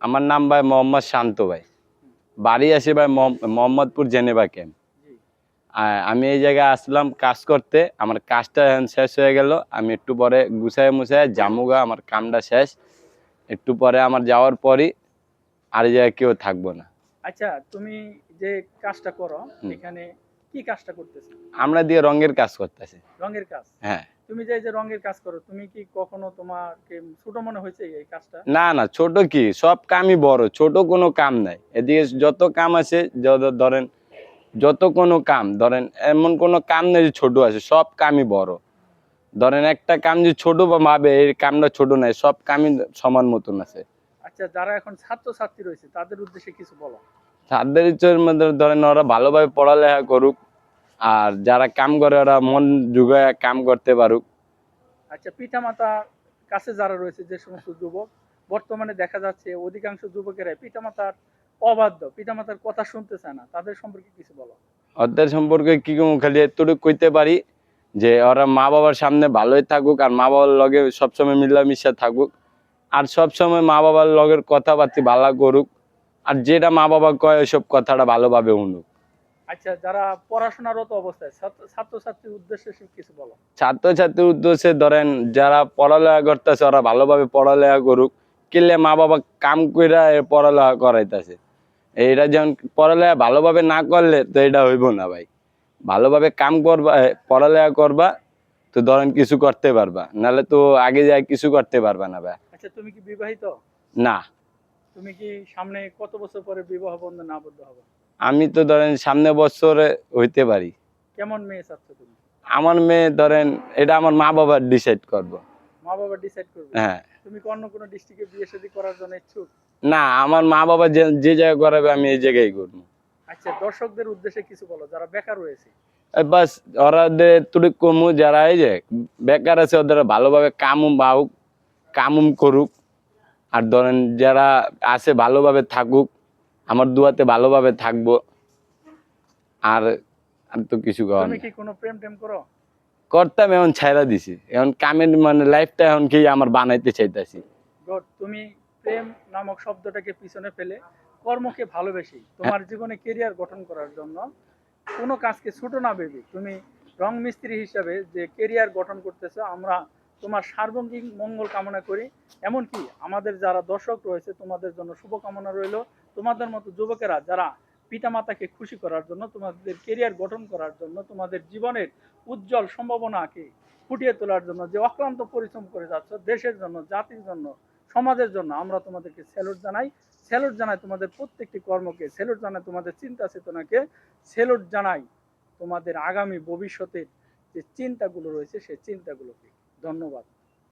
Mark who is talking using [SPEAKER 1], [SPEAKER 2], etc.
[SPEAKER 1] আমার নাম ভাই মোহাম্মদ শান্ত ভাই। বাড়ি আছে ভাই মোহাম- মোহাম্মদপুর জেনেভা ক্যাম্প। আমি এই জায়গায় আসলাম কাজ করতে। আমার কাজটা শেষ হয়ে গেল। আমি একটু পরে গুছায় মুছায় জামুগা আমার কামটা শেষ। একটু পরে আমার যাওয়ার পরই আর এই জায়গায় কেউ থাকব না।
[SPEAKER 2] আচ্ছা তুমি যে কাজটা করো এখানে কি কাজটা করতেছো?
[SPEAKER 1] আমরা দিয়ে রঙের কাজ করতেছি।
[SPEAKER 2] রঙের কাজ?
[SPEAKER 1] হ্যাঁ।
[SPEAKER 2] তুমি যে এই যে রঙের কাজ করো তুমি কি কখনো তোমাকে ছোট মনে হয়েছে এই কাজটা?
[SPEAKER 1] না না ছোট কি? সব কামই বড় ছোট কোনো কাম নাই। এদিকে যত কাম আছে যত ধরেন যত কোনো কাম ধরেন এমন কোনো কাম নেই যে ছোট আছে সব কামই বড়। ধরেন একটা কাম যে ছোট বা ভাবে এই কামটা ছোট নাই সব কামই সমান মতন আছে।
[SPEAKER 2] আচ্ছা যারা এখন ছাত্র ছাত্রী রয়েছে তাদের উদ্দেশ্যে কিছু বলো।
[SPEAKER 1] তাদের ইচ্ছের মধ্যে ধরেন ওরা ভালোভাবে পড়ালেখা করুক আর যারা কাম করে ওরা মন যুগায় কাম করতে পারুক।
[SPEAKER 2] আচ্ছা পিতামাতা কাছে যারা রয়েছে যে সমস্ত যুবক বর্তমানে দেখা যাচ্ছে অধিকাংশ যুবকেরা পিতামাতার অবাধ্য পিতামাতার কথা শুনতে চায় না। তাদের সম্পর্কে কিছু বলো।
[SPEAKER 1] ওদের সম্পর্কে কি খালি এতটুকু কইতে পারি যে ওরা মা বাবার সামনে ভালোই থাকুক আর মা বাবার লগে সবসময় মিলামিশা থাকুক। আর সবসময় মা বাবার লগের কথাবার্তি ভালো করুক। আর যেটা মা বাবা কয় ওইসব কথাটা ভালোভাবে শুনুক।
[SPEAKER 2] আচ্ছা যারা পড়াশোনারত অবস্থায় ছাত্রছাত্রীর উদ্দেশ্যে কিছু বলো।
[SPEAKER 1] ছাত্রছাত্রীর উদ্দেশ্যে ধরেন যারা পড়ালেখা করতেছে ওরা ভালোভাবে পড়ালেখা করুক কিনলে মা বাবা কাম কইরা পড়ালেখা করাইতেছে। এইটা যেমন পড়ালেখা ভালোভাবে না করলে তো এটা হইব না ভাই। ভালোভাবে কাম করবা পড়ালেখা করবা তো ধরেন কিছু করতে পারবা। নাহলে তো আগে যায় কিছু করতে পারবা না ভাই।
[SPEAKER 2] আচ্ছা তুমি কি বিবাহিত?
[SPEAKER 1] না।
[SPEAKER 2] তুমি কি সামনে কত বছর পরে বিবাহ বন্ধনে আবদ্ধ হবে?
[SPEAKER 1] আমি তো ধরেন সামনে বছরে হইতে পারি।
[SPEAKER 2] কেমন মেয়ে চাচ্ছ তুমি?
[SPEAKER 1] আমার মেয়ে ধরেন এটা আমার মা বাবা ডিসাইড করব।
[SPEAKER 2] মা বাবা ডিসাইড করবে?
[SPEAKER 1] হ্যাঁ।
[SPEAKER 2] তুমি কি অন্য কোনো ডিস্ট্রিক্টে বিয়ে শাদী করার জন্য ইচ্ছুক?
[SPEAKER 1] না আমার মা বাবা যে যে জায়গায় করাবে আমি এই জায়গায় করব।
[SPEAKER 2] আচ্ছা দর্শকদের উদ্দেশ্যে কিছু বলো যারা বেকার রয়েছে।
[SPEAKER 1] বাস ওরাদের তুড়ি কমু যারা এই যে বেকার আছে ওদের ভালোভাবে কামুম বাহুক কামুম করুক। আর ধরেন যারা আছে ভালোভাবে থাকুক আমার দুয়াতে ভালোভাবে থাকব। আর আর তো কিছু করার
[SPEAKER 2] তুমি কি কোনো প্রেম টেম করো?
[SPEAKER 1] করতাম এখন ছাইরা দিছি। এখন কামের মানে লাইফটা এখন কি আমার বানাইতে চাইতাছি।
[SPEAKER 2] গড তুমি প্রেম নামক শব্দটাকে পিছনে ফেলে কর্মকে ভালোবেসে তোমার জীবনে কেরিয়ার গঠন করার জন্য কোনো কাজকে ছোট না ভেবে তুমি রং মিস্ত্রি হিসাবে যে কেরিয়ার গঠন করতেছো আমরা তোমার সার্বঙ্গিক মঙ্গল কামনা করি। এমনকি আমাদের যারা দর্শক রয়েছে তোমাদের জন্য শুভকামনা রইল। তোমাদের মতো যুবকেরা যারা পিতামাতাকে খুশি করার জন্য, তোমাদের কেরিয়ার গঠন করার জন্য, তোমাদের জীবনের উজ্জ্বল সম্ভাবনাকে ফুটিয়ে তোলার জন্য, যে অক্লান্ত পরিশ্রম করে যাচ্ছ, দেশের জন্য, জাতির জন্য, সমাজের জন্য, আমরা তোমাদেরকে স্যালুট জানাই। স্যালুট জানাই তোমাদের প্রত্যেকটি কর্মকে স্যালুট জানাই তোমাদের চিন্তা চেতনাকে স্যালুট জানাই তোমাদের আগামী ভবিষ্যতের যে চিন্তাগুলো রয়েছে সেই চিন্তাগুলোকে। ধন্যবাদ।